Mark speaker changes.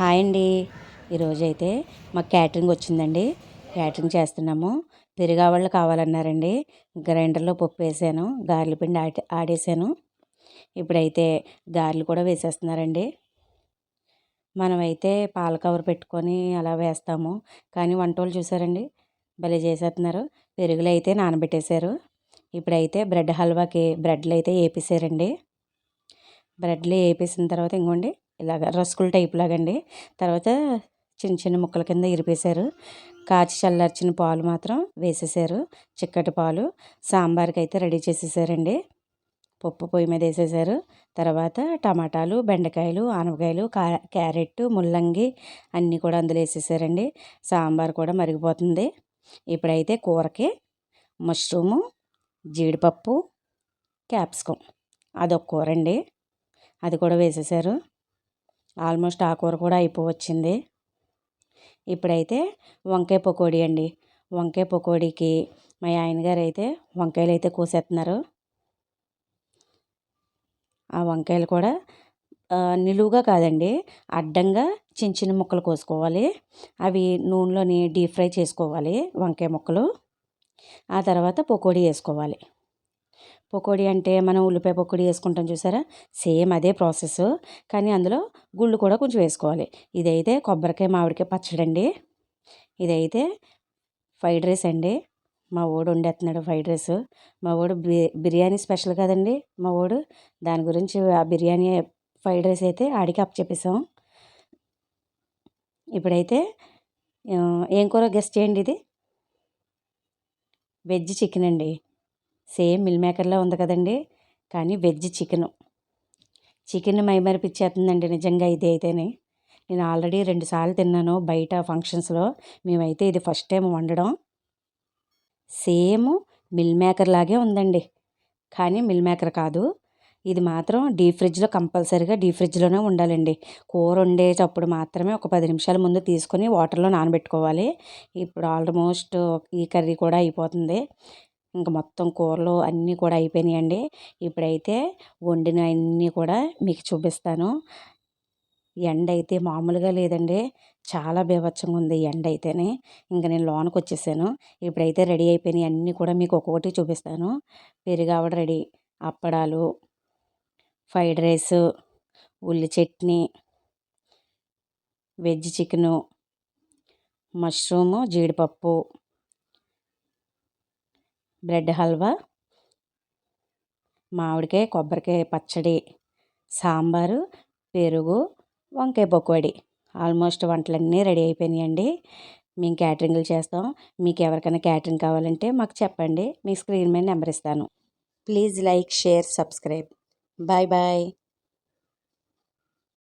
Speaker 1: Hi అండి. ఈరోజు అయితే మాకు క్యాటరింగ్ వచ్చిందండి. క్యాటరింగ్ చేస్తున్నాము. పెరుగావాళ్ళు కావాలన్నారండి. గ్రైండర్లో పప్పు వేసాను. గారెల పిండి ఆడి ఆడేసాను. ఇప్పుడైతే గారెలు కూడా వేసేస్తున్నారండి. మనమైతే పాల కవర్ పెట్టుకొని అలా వేస్తాము. కానీ వంట వాళ్ళు చూసారండి. భలే చేసేస్తున్నారు పెరుగులు అయితే నానబెట్టేశారు. ఇప్పుడైతే బ్రెడ్ హల్వాకి బ్రెడ్లు అయితే వేపేసారండి బ్రెడ్లు వేపేసిన తర్వాత ఇంకోండి ఇలాగ రస్కుల టైప్ లాగండి. తర్వాత చిన్న చిన్న ముక్కల కింద ఇరిపేశారు. కాచి చల్లార్చిన పాలు మాత్రం వేసేసారు చిక్కటి పాలు సాంబార్కి అయితే రెడీ చేసేసారండి. పప్పు పొయ్యి మీద వేసేసారు తర్వాత టమాటాలు బెండకాయలు ఆనపకాయలు క్యారెట్ ముల్లంగి అన్నీ కూడా అందులో వేసేసారండి. సాంబార్ కూడా మరిగిపోతుంది. ఇప్పుడైతే కూరకి మష్రూము జీడిపప్పు క్యాప్సికం అదొక కూర అండి అది కూడా వేసేసారు ఆల్మోస్ట్ ఆ కూర కూడా అయిపోవచ్చింది. ఇప్పుడైతే వంకాయ పకోడీ అండి. వంకాయ పకోడీకి మా ఆయనగారు అయితే వంకాయలు అయితే కోసేస్తున్నారు ఆ వంకాయలు కూడా నిలువుగా కాదండి అడ్డంగా చిన్న చిన్న ముక్కలు కోసుకోవాలి. అవి నూనెలోని డీప్ ఫ్రై చేసుకోవాలి వంకాయ ముక్కలు. ఆ తర్వాత పకోడీ వేసుకోవాలి. పకోడీ అంటే మనం ఉల్లిపాయ పకోడీ వేసుకుంటాం చూసారా? సేమ్ అదే ప్రాసెస్. కానీ అందులో గుళ్ళు కూడా కొంచెం వేసుకోవాలి. ఇదైతే కొబ్బరికాయ మామిడికాయ పచ్చడి అండి. ఇదైతే ఫ్రైడ్ రైస్ అండి. మా ఓడు వండేస్తున్నాడు ఫ్రైడ్ రైస్. మా ఓడు బిర్యానీ స్పెషల్ కదండి. మా ఓడు దాని గురించి ఆ బిర్యానీ ఫ్రైడ్ రైస్ అయితే ఆడికి అప్ చెప్పేసాం ఇప్పుడైతే ఏం కూర గెస్ట్ చేయండి ఇది? వెజ్ చికెన్ అండి. సేమ్ మిల్ మేకర్లా ఉంది కదండి. కానీ వెజ్ చికెను. చికెన్ మైమరిపిచ్చేస్తుందండి నిజంగా ఇది అయితేనే. నేను ఆల్రెడీ రెండుసార్లు తిన్నాను బయట ఫంక్షన్స్లో. మేమైతే ఇది ఫస్ట్ టైం వండడం. సేమ్ మిల్ మేకర్ లాగే ఉందండి. కానీ మిల్ మేకర్ కాదు. ఇది మాత్రం డీప్ ఫ్రిడ్జ్లో కంపల్సరీగా డీప్ ఫ్రిడ్జ్లోనే ఉండాలండి. కూర వండేటప్పుడు మాత్రమే ఒక పది నిమిషాల ముందు తీసుకొని వాటర్లో నానబెట్టుకోవాలి. ఇప్పుడు ఆల్మోస్ట్ ఈ కర్రీ కూడా అయిపోతుంది. ఇంకా మొత్తం కూరలు అన్నీ కూడా అయిపోయినాయండి. ఇప్పుడైతే వండిన అన్నీ కూడా మీకు చూపిస్తాను. ఎండ అయితే మామూలుగా లేదండి. చాలా బీభత్సంగా ఉంది ఎండ అయితేనే ఇంకా నేను లోనకి వచ్చేసాను ఇప్పుడైతే రెడీ అయిపోయినాయి అన్నీ కూడా మీకు ఒక్కొక్కటి చూపిస్తాను. పెరుగావడ రెడీ అప్పడాలు ఫ్రైడ్ రైస్ ఉల్లి చట్నీ వెజ్ చికెను మష్రూము జీడిపప్పు బ్రెడ్ హల్వా మామిడికాయ కొబ్బరికాయ పచ్చడి సాంబారు పెరుగు వంకాయ పకోడీ. ఆల్మోస్ట్ వంటలన్నీ రెడీ అయిపోయినాయండి. మేము క్యాటరింగ్లు చేస్తాం. మీకు ఎవరికైనా క్యాటరింగ్ కావాలంటే మాకు చెప్పండి. మీ స్క్రీన్ మీద నెంబర్ ఇస్తాను. Please like share subscribe. Bye bye.